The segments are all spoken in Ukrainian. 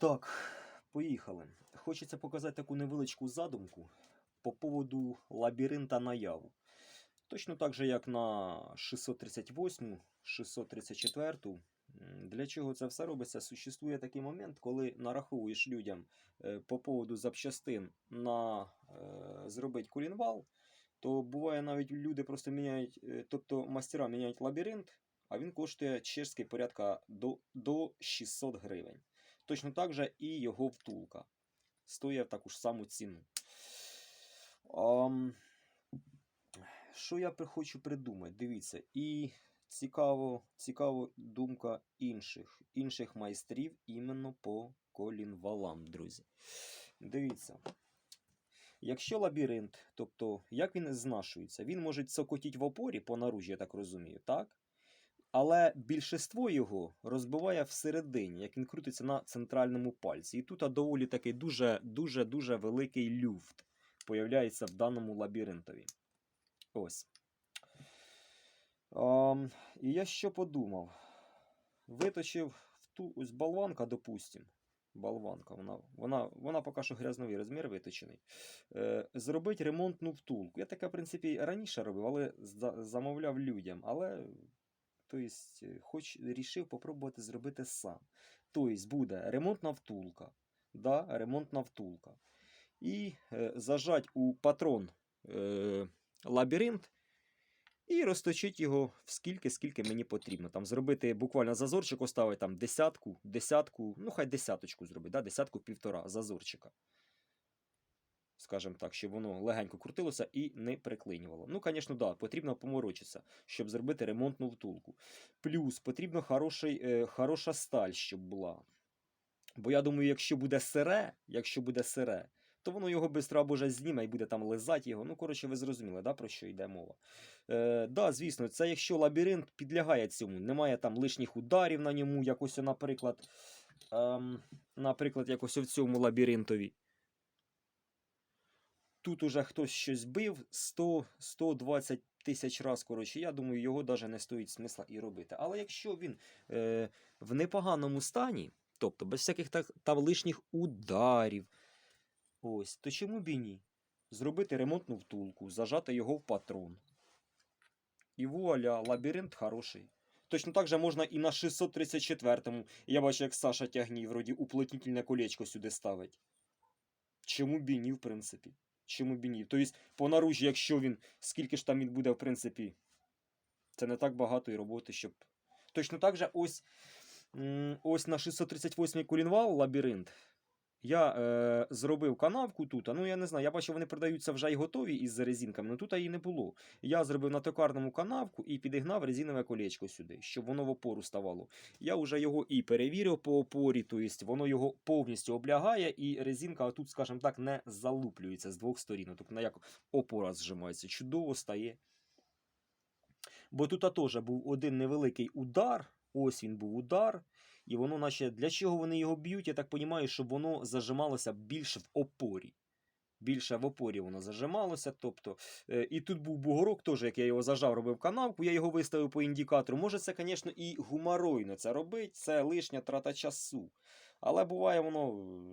Так, поїхали. Хочеться показати таку невеличку задумку по поводу лабіринта наяву. Точно так же, як на 638, 634. Для чого це все робиться? Существує такий момент, коли нараховуєш людям е, по поводу запчастин на е, зробити колінвал, то буває навіть люди просто міняють, е, тобто мастера міняють лабіринт, а він коштує чешський порядка до, до 600 гривень. Точно так же і його втулка. Стоїть в таку ж саму ціну. Ам, що я хочу придумати? Дивіться, і цікаво, цікаво думка інших, інших майстрів іменно по колінвалам, друзі. Дивіться. Якщо лабіринт, тобто як він знашується, він може цокотіти в опорі по наружі, я так розумію, так? Але більшинство його розбиває всередині, як він крутиться на центральному пальці. І тут доволі такий дуже дуже великий люфт появляється в даному лабіринтові. Ось. Ам, і я що подумав? Виточив в ту ось болванка, допустим. Болванка, вона, вона, вона поки що грязновий розмір виточений. Е, зробити ремонтну втулку. Я таке, в принципі, раніше робив, але замовляв людям. Але Тобто, хоч рішив попробувати зробити сам. Тобто буде ремонтна втулка. Да, ремонтна втулка. І е, зажать у патрон е, лабіринт і розточити його в скільки, скільки мені потрібно. Там зробити буквально зазорчик, оставити там десятку, десятку, ну хай десяточку зробити, да, десятку півтора зазорчика. Скажімо так, щоб воно легенько крутилося і не приклинювало. Ну, звісно, да, потрібно поморочитися, щоб зробити ремонтну втулку. Плюс потрібно хороший, е, хороша сталь, щоб була. Бо я думаю, якщо буде сире, якщо буде сире, то воно його швидко або вже зніме і буде там лизати його. Ну, коротше, ви зрозуміли, да, про що йде мова. Е, да, звісно, це якщо лабіринт підлягає цьому, немає там лишніх ударів на ньому, якось, наприклад, ем, наприклад, якось в цьому лабіринтові. Тут уже хтось щось бив 100-120 тисяч раз, коротше, я думаю, його навіть не стоїть смисла і робити. Але якщо він е, в непоганому стані, тобто без всяких так, там лишніх ударів, ось, то чому б і ні? Зробити ремонтну втулку, зажати його в патрон. І вуаля, лабіринт хороший. Точно так же можна і на 634-му. Я бачу, як Саша тягнів, вроді уплотнительне колечко сюди ставить. Чому б і ні, в принципі? Чому б ні? Тобто, по наружі, якщо він, скільки ж там він буде, в принципі, це не так багато і роботи, щоб. Точно так же ось, ось на 638-й кулінвал лабіринт. Я е, зробив канавку тут. Ну, я не знаю, я бачив, вони продаються вже й готові із резинками, але тут її не було. Я зробив на токарному канавку і підігнав резинове колечко сюди, щоб воно в опору ставало. Я вже його і перевірив по опорі, тобто воно його повністю облягає, і резинка тут, скажімо так, не залуплюється з двох сторін. Тобто як опора зжимається. Чудово стає. Бо тут теж був один невеликий удар. Ось він був удар. І воно, наче, для чого вони його б'ють, я так розумію, щоб воно зажималося більше в опорі. Більше в опорі воно зажималося. Тобто, е, і тут був бугорок, теж, як я його зажав, робив канавку, я його виставив по індикатору. Може, це, звісно, і гуморойно це робить, це лишня трата часу. Але буває воно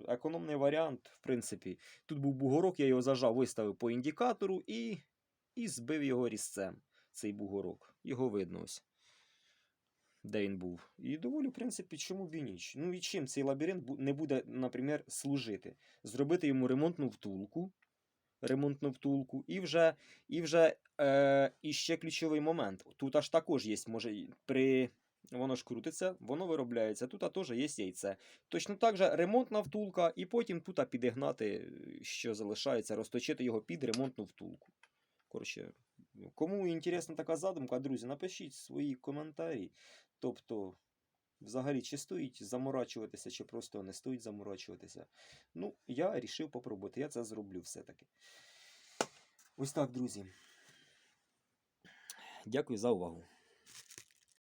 е, економний варіант, в принципі. Тут був бугорок, я його зажав, виставив по індикатору і, і збив його різцем, цей бугорок. Його видно ось де він був. І доволі, в принципі, чому б і ніч. Ну і чим цей лабіринт не буде, наприклад, служити? Зробити йому ремонтну втулку. Ремонтну втулку, і вже, і вже е, і ще ключовий момент. Тут аж також є, може, при. Воно ж крутиться, воно виробляється. Тут теж є яйце. Точно так же ремонтна втулка, і потім тут підігнати, е, що залишається, розточити його під ремонтну втулку. Коротше, кому інтересна така задумка, друзі, напишіть свої коментарі. Тобто, взагалі, чи стоїть заморачуватися, чи просто не стоїть заморачуватися. Ну, я вирішив попробувати, я це зроблю все-таки. Ось так, друзі. Дякую за увагу.